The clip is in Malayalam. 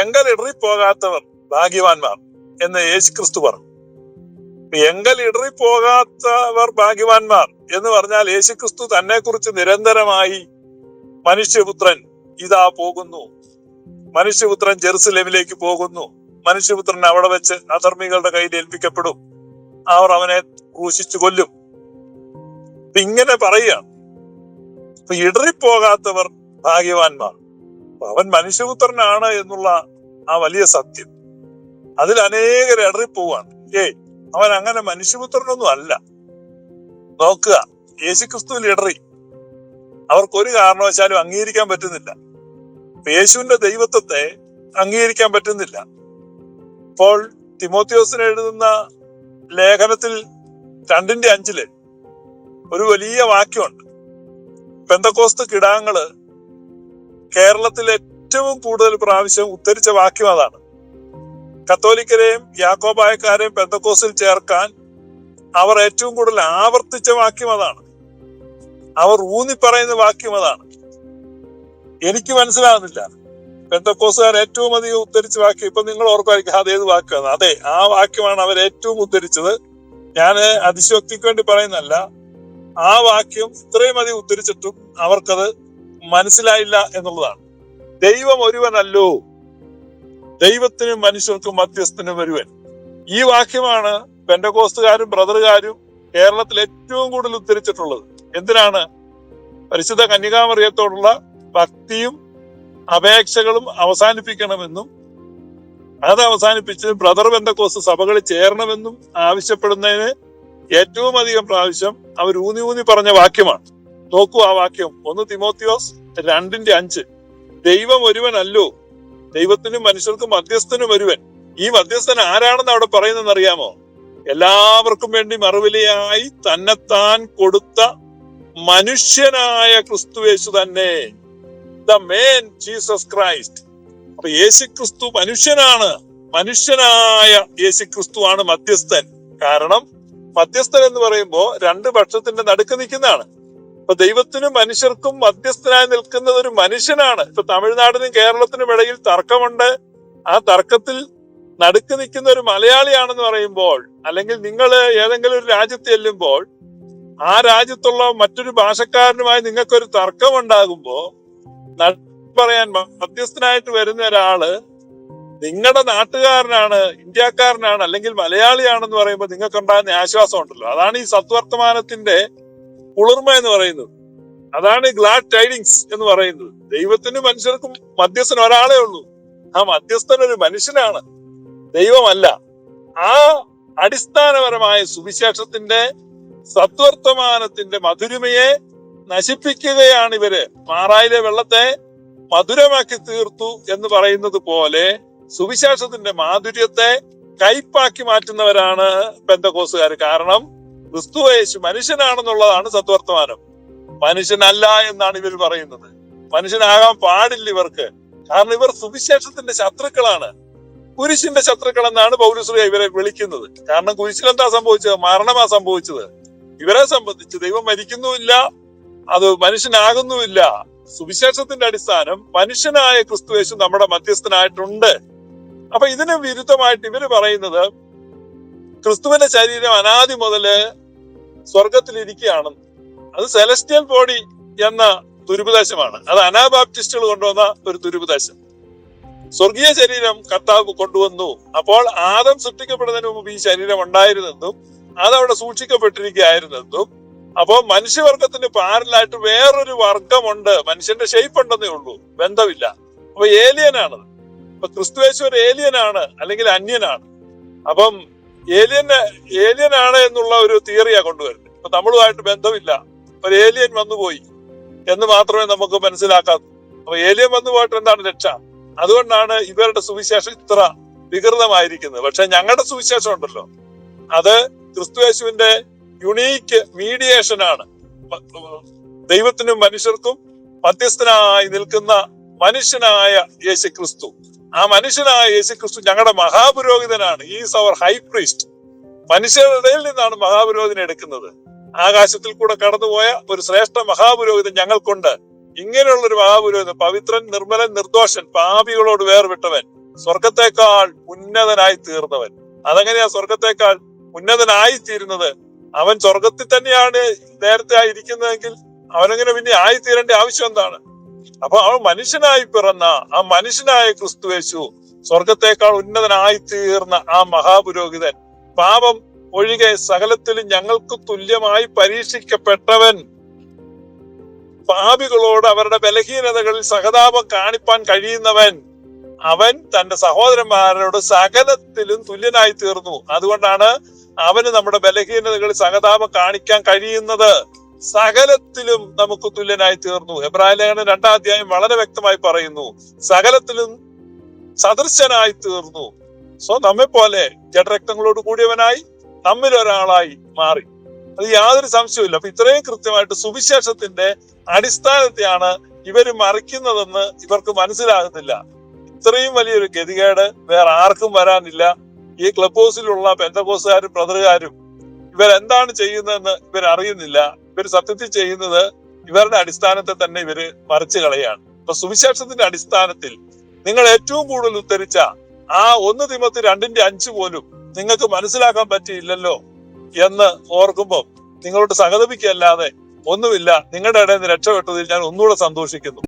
എങ്കൽ ഇടറിപ്പോകാത്തവർ ഭാഗ്യവാന്മാർ എന്ന് യേശു ക്രിസ്തു പറഞ്ഞു. എങ്കൽ ഇടറിപ്പോകാത്തവർ ഭാഗ്യവാന്മാർ എന്ന് പറഞ്ഞാൽ യേശു ക്രിസ്തു തന്നെ കുറിച്ച് നിരന്തരമായി മനുഷ്യപുത്രൻ ഇതാ പോകുന്നു. മനുഷ്യപുത്രൻ ജെറുസലേമിലേക്ക് പോകുന്നു. മനുഷ്യപുത്രൻ അവിടെ വെച്ച് അധർമ്മികളുടെ കയ്യിൽ ഏൽപ്പിക്കപ്പെടും. അവർ അവനെ ക്രൂശിച്ചു കൊല്ലും. ഇങ്ങനെ പറയുക ഇടറിപ്പോകാത്തവർ ഭാഗ്യവാന്മാർ. അവൻ മനുഷ്യപുത്രനാണ് എന്നുള്ള ആ വലിയ സത്യം. അതിൽ അനേകർ ഇടറിപ്പോവാണ് ഏയ് അവൻ അങ്ങനെ മനുഷ്യപുത്രനൊന്നും അല്ല. നോക്കുക യേശുക്രിസ്തുവിൽ ഇടറി. അവർക്കൊരു കാരണവശാലും അംഗീകരിക്കാൻ പറ്റുന്നില്ല. യേശുവിന്റെ ദൈവത്വത്തെ അംഗീകരിക്കാൻ പറ്റുന്നില്ല. അപ്പോൾ തിമോത്തിയോസിന് എഴുതുന്ന ലേഖനത്തിൽ രണ്ടിന്റെ അഞ്ചിൽ ഒരു വലിയ വാക്യമുണ്ട്. പെന്തക്കോസ്ത് കിടാങ്ങൾ കേരളത്തിൽ ഏറ്റവും കൂടുതൽ പ്രാവശ്യം ഉദ്ധരിച്ച വാക്യം അതാണ്. കത്തോലിക്കരെയും യാക്കോബായക്കാരെയും പെന്തക്കോസിൽ ചേർക്കാൻ അവർ ഏറ്റവും കൂടുതൽ ആവർത്തിച്ച വാക്യം അതാണ്. അവർ ഊന്നി പറയുന്ന വാക്യം അതാണ്. എനിക്ക് മനസ്സിലാകുന്നില്ല. പെന്തക്കോസുകാർ ഏറ്റവും അധികം ഉദ്ധരിച്ച വാക്യം ഇപ്പൊ നിങ്ങൾ ഓർക്കുമായിരിക്കും അതേത് വാക്കാണ് അതെ ആ വാക്യമാണ് അവർ ഏറ്റവും ഉദ്ധരിച്ചത്. ഞാൻ അതിശോക്തിക്ക് വേണ്ടി പറയുന്നല്ല ആ വാക്യം ഇത്രയും അധികം ഉദ്ധരിച്ചിട്ടും അവർക്കത് മനസ്സിലായില്ല എന്നുള്ളതാണ്. ദൈവം ഒരുവനല്ലോ. ദൈവത്തിനും മനുഷ്യർക്കും മധ്യസ്ഥനും ഒരുവൻ. ഈ വാക്യമാണ് പെൻഡകോസ്തുകാരും ബ്രദറുകാരും കേരളത്തിൽ ഏറ്റവും കൂടുതൽ ഉദ്ധരിച്ചിട്ടുള്ളത്. എന്തിനാണ്? പരിശുദ്ധ കന്യകാമറിയത്തോടുള്ള ഭക്തിയും അപേക്ഷകളും അവസാനിപ്പിക്കണമെന്നും അത് അവസാനിപ്പിച്ച് ബ്രദർ ബന്ധക്കോസ് സഭകളിൽ ചേരണമെന്നും ആവശ്യപ്പെടുന്നതിന് ഏറ്റവും അധികം പ്രാവശ്യം അവർ ഊന്നി ഊന്നി പറഞ്ഞ വാക്യമാണ്. നോക്കൂ ആ വാക്യം. ഒന്ന് തിമോത്തിയോസ് രണ്ടിന്റെ അഞ്ച്. ദൈവം ഒരുവനല്ലോ. ദൈവത്തിനും മനുഷ്യർക്കും മധ്യസ്ഥനും ഒരുവൻ. ഈ മധ്യസ്ഥൻ ആരാണെന്ന് അവിടെ പറയുന്നതെന്ന് അറിയാമോ എല്ലാവർക്കും വേണ്ടി മറുവിലയായി തന്നെത്താൻ കൊടുത്ത മനുഷ്യനായ ക്രിസ്തുവേശു തന്നെ. The man Jesus Christ. അപ്പൊ യേശു ക്രിസ്തു മനുഷ്യനാണ്. മനുഷ്യനായ യേശു ക്രിസ്തു ആണ് മധ്യസ്ഥൻ. കാരണം മധ്യസ്ഥൻ എന്ന് പറയുമ്പോൾ രണ്ട് പക്ഷത്തിന്റെ നടുക്ക് നിൽക്കുന്നതാണ്. ഇപ്പൊ ദൈവത്തിനും മനുഷ്യർക്കും മധ്യസ്ഥനായി നിൽക്കുന്നത് ഒരു മനുഷ്യനാണ്. ഇപ്പൊ തമിഴ്നാടിനും കേരളത്തിനും ഇടയിൽ തർക്കമുണ്ട്. ആ തർക്കത്തിൽ നടുക്ക് നിൽക്കുന്ന ഒരു മലയാളിയാണെന്ന് പറയുമ്പോൾ അല്ലെങ്കിൽ നിങ്ങൾ ഏതെങ്കിലും ഒരു രാജ്യത്ത് ചെല്ലുമ്പോൾ ആ രാജ്യത്തുള്ള മറ്റൊരു ഭാഷക്കാരനുമായി നിങ്ങൾക്കൊരു തർക്കമുണ്ടാകുമ്പോ നടുക്ക് പറയാൻ മധ്യസ്ഥനായിട്ട് വരുന്ന ഒരാൾ നിങ്ങളുടെ നാട്ടുകാരനാണ് ഇന്ത്യക്കാരനാണ് അല്ലെങ്കിൽ മലയാളിയാണെന്ന് പറയുമ്പോൾ നിങ്ങൾക്ക് ഉണ്ടാകുന്ന ആശ്വാസം ഉണ്ടല്ലോ അതാണ് ഈ സത്വർത്തമാനത്തിന്റെ കുളിർമ എന്ന് പറയുന്നത്. അതാണ് ഗ്ലാഡ് ടൈഡിങ്സ് എന്ന് പറയുന്നത്. ദൈവത്തിനും മനുഷ്യർക്കും മധ്യസ്ഥൻ ഒരാളേ ഉള്ളൂ. ആ മധ്യസ്ഥൻ ഒരു മനുഷ്യനാണ്. ദൈവമല്ല. ആ അടിസ്ഥാനപരമായ സുവിശേഷത്തിന്റെ സത്വർത്തമാനത്തിന്റെ മധുരിമയെ നശിപ്പിക്കുകയാണ് ഇവർ. മാറായിലെ വെള്ളത്തെ മധുരമാക്കി തീർത്തു എന്ന് പറയുന്നത് പോലെ സുവിശേഷത്തിന്റെ മാധുര്യത്തെ കയ്പാക്കി മാറ്റുന്നവരാണ് പെന്തകോസുകാർ കാരണം ക്രിസ്തു യേശു മനുഷ്യനാണെന്നുള്ളതാണ് സത്വർത്തമാനം. മനുഷ്യനല്ല എന്നാണ് ഇവർ പറയുന്നത്. മനുഷ്യനാകാൻ പാടില്ല ഇവർക്ക്. കാരണം ഇവർ സുവിശേഷത്തിന്റെ ശത്രുക്കളാണ്. കുരിശിന്റെ ശത്രുക്കൾ എന്നാണ് പൗരശ്രീ ഇവരെ വിളിക്കുന്നത്. കാരണം കുരിശിൽ എന്താ സംഭവിച്ചത്? മരണമാ സംഭവിച്ചത്. ഇവരെ സംബന്ധിച്ച് ദൈവം മരിക്കുന്നുമില്ല അത് മനുഷ്യനാകുന്നുമില്ല. സുവിശേഷത്തിന്റെ അടിസ്ഥാനം മനുഷ്യനായ ക്രിസ്തുവേശു നമ്മുടെ മധ്യസ്ഥനായിട്ടുണ്ട്. അപ്പൊ ഇതിന് വിരുദ്ധമായിട്ട് ഇവർ പറയുന്നത് ക്രിസ്തുവിന്റെ ശരീരം അനാദി മുതൽ സ്വർഗത്തിലിരിക്കുകയാണെന്ന്. അത് സെലസ്റ്റിയൽ ബോഡി എന്ന ദുരുപദേശമാണ്. അത് അനാബാപ്റ്റിസ്റ്റുകൾ കൊണ്ടുവന്ന ഒരു ദുരുപദേശം. സ്വർഗീയ ശരീരം കർത്താവ് കൊണ്ടുവന്നു. അപ്പോൾ ആദം സൃഷ്ടിക്കപ്പെടുന്നതിന് മുമ്പ് ഈ ശരീരം ഉണ്ടായിരുന്നെന്നും അതവിടെ സൂക്ഷിക്കപ്പെട്ടിരിക്കുകയായിരുന്നെന്നും. അപ്പോ മനുഷ്യവർഗത്തിന് പാരലായിട്ട് വേറൊരു വർഗമുണ്ട്. മനുഷ്യന്റെ ഷേപ്പ് ഉണ്ടെന്നേ ഉള്ളൂ. ബന്ധമില്ല. അപ്പൊ ഏലിയനാണ് അപ്പൊ ക്രിസ്തുവേശ്വർ ഏലിയനാണ് അല്ലെങ്കിൽ അന്യനാണ്. അപ്പം ഏലിയന് ഏലിയനാണ് എന്നുള്ള ഒരു തിയറിയാ കൊണ്ടുവരുന്നത്. ഇപ്പൊ നമ്മളുമായിട്ട് ബന്ധമില്ല. ഒരു ഏലിയൻ വന്നുപോയി എന്ന് മാത്രമേ നമുക്ക് മനസ്സിലാക്കാത്തൂ അപ്പൊ ഏലിയൻ വന്നു പോയിട്ട് എന്താണ് രക്ഷ? അതുകൊണ്ടാണ് ഇവരുടെ സുവിശേഷം ഇത്ര വികൃതമായിരിക്കുന്നത്. പക്ഷെ ഞങ്ങളുടെ സുവിശേഷം ഉണ്ടല്ലോ. അത് ക്രിസ്തുയേശുവിന്റെ യുണീക്ക് മീഡിയേഷൻ ആണ്. ദൈവത്തിനും മനുഷ്യർക്കും മധ്യസ്ഥനായി നിൽക്കുന്ന മനുഷ്യനായ യേശു ക്രിസ്തു ആ മനുഷ്യനായ യേശു ക്രിസ്തു ഞങ്ങളുടെ മഹാപുരോഹിതനാണ്. ഈസ് അവർ ഹൈ പ്രീസ്റ്റ് മനുഷ്യരുടെ ഇടയിൽ നിന്നാണ് മഹാപുരോഹിതനെ എടുക്കുന്നത്. ആകാശത്തിൽ കൂടെ കടന്നുപോയ ഒരു ശ്രേഷ്ഠ മഹാപുരോഹിതൻ ഞങ്ങൾക്കുണ്ട്. ഇങ്ങനെയുള്ള ഒരു മഹാപുരോഹിതൻ പവിത്രൻ നിർമ്മലൻ നിർദോഷൻ പാപികളോട് വേർവിട്ടവൻ സ്വർഗത്തെക്കാൾ ഉന്നതനായി തീർന്നവൻ. അതെങ്ങനെയാ സ്വർഗത്തെക്കാൾ ഉന്നതനായി തീരുന്നത്? അവൻ സ്വർഗത്തിൽ തന്നെയാണ് നേരത്തെ ആയിരിക്കുന്നതെങ്കിൽ അവനങ്ങനെ പിന്നെ ആയി തീരേണ്ട ആവശ്യം എന്താണ്? അപ്പൊ അവൻ മനുഷ്യനായി പിറന്ന ആ മനുഷ്യനായ ക്രിസ്തുവേശു സ്വർഗത്തെക്കാൾ ഉന്നതനായി തീർന്ന ആ മഹാപുരോഹിതൻ പാപം ഒഴികെ സകലത്തിലും ഞങ്ങൾക്ക് തുല്യമായി പരീക്ഷിക്കപ്പെട്ടവൻ. പാപികളോട് അവരുടെ ബലഹീനതകളിൽ സഹതാപം കാണിപ്പാൻ കഴിയുന്നവൻ. അവൻ തന്റെ സഹോദരന്മാരോട് സകലത്തിലും തുല്യനായി തീർന്നു അതുകൊണ്ടാണ് അവന് നമ്മുടെ ബലഹീനതകളിൽ സഹതാപം കാണിക്കാൻ കഴിയുന്നത്. സകലത്തിലും നമുക്ക് തുല്യനായി തീർന്നു. എബ്രാഹിം ലേഖനം രണ്ടാം അധ്യായം വളരെ വ്യക്തമായി പറയുന്നു. സകലത്തിലും സദൃശനായി തീർന്നു. സോ നമ്മെ പോലെ ജഡരക്തങ്ങളോട് കൂടിയവനായി നമ്മിലൊരാളായി മാറി. അത് യാതൊരു സംശയവുമില്ല. അപ്പൊ ഇത്രയും കൃത്യമായിട്ട് സുവിശേഷത്തിന്റെ അടിസ്ഥാനത്തെയാണ് ഇവർ മറിക്കുന്നതെന്ന് ഇവർക്ക് മനസ്സിലാകുന്നില്ല. ഇത്രയും വലിയൊരു ഗതികേട് വേറെ ആർക്കും വരാനില്ല. ഈ ക്ലബ് ഹൗസിലുള്ള പെന്തകോസുകാരും ബ്രദറുകാരും ഇവരെന്താണ് ചെയ്യുന്നതെന്ന് ഇവർ അറിയുന്നില്ല ഇവർ സത്യത്തിൽ ചെയ്യുന്നത് ഇവരുടെ അടിസ്ഥാനത്തെ തന്നെ ഇവർ മറിച്ചു കളയാണ്. അപ്പൊ സുവിശേഷത്തിന്റെ അടിസ്ഥാനത്തിൽ നിങ്ങൾ ഏറ്റവും കൂടുതൽ ഉത്തരിച്ച ആ ഒന്ന് തിമത്തി രണ്ടിന്റെ അഞ്ച് പോലും നിങ്ങൾക്ക് മനസ്സിലാക്കാൻ പറ്റിയില്ലല്ലോ എന്ന് ഓർക്കുമ്പോൾ നിങ്ങളോട് സഹതപിക്കല്ലാതെ ഒന്നുമില്ല. നിങ്ങളുടെ ഇടയിൽ നിന്ന് രക്ഷപ്പെട്ടതിൽ ഞാൻ ഒന്നുകൂടെ സന്തോഷിക്കുന്നു.